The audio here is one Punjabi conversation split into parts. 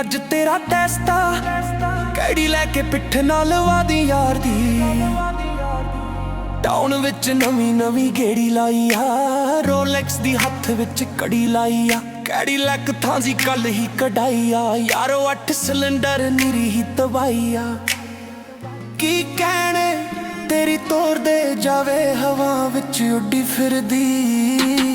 ਅੱਜ ਤੇਰਾ ਟੈਸਟ। ਕਿਹੜੀ ਲੈ ਕੇ ਪਿੱਠ ਨਾਲ ਵਾਦੀ ਯਾਰ ਦੀ। ਟਾਊਨ ਵਿੱਚ ਨਵੀਂ ਨਵੀਂ ਗੇੜੀ ਲਾਈ ਆ। ਰੋਲੈਕਸ ਦੀ ਹੱਥ ਵਿੱਚ ਕੜੀ ਲਾਈ ਆ। ਕਿਹੜੀ ਲੱਕ ਥਾਂ ਸੀ ਕੱਲ ਹੀ ਕਢਾਈ ਆ। ਯਾਰੋ 8 ਸਿਲੰਡਰ ਨਿਰੀ ਹੀ ਤਬਾਈ ਆ। ਕੀ ਕਹਿਣੇ? ਤੇਰੀ ਤੋਰ ਦੇ ਜਾਵੇ ਹਵਾ ਵਿੱਚ ਉੱਡੀ ਫਿਰਦੀ।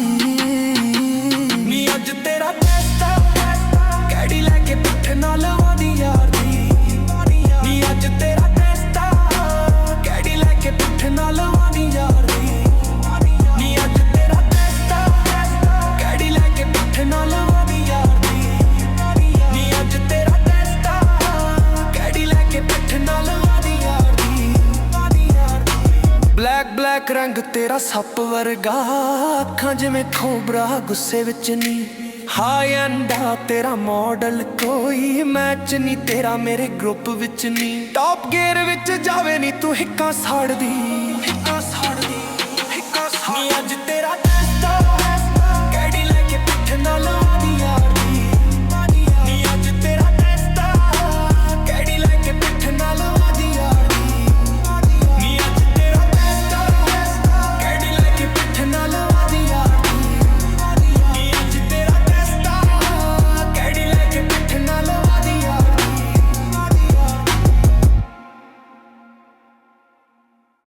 ਬਲੈਕ ਰੰਗ ਤੇਰਾ ਸੱਪ ਵਰਗਾ, ਅੱਖਾਂ ਜਿਵੇਂ ਖੋਬਰਾ, ਗੁੱਸੇ ਵਿੱਚ ਨੀ। ਹਾਈ ਅੰਡਾ, ਤੇਰਾ ਮਾਡਲ ਕੋਈ ਮੈਚ ਨਹੀਂ ਤੇਰਾ ਮੇਰੇ ਗਰੁੱਪ ਵਿੱਚ ਨਹੀਂ ਟੌਪ ਗੇਅਰ ਵਿੱਚ ਜਾਵੇ ਨਹੀਂ ਤੂੰ ਹਿੱਕਾਂ ਸਾੜਦੀ।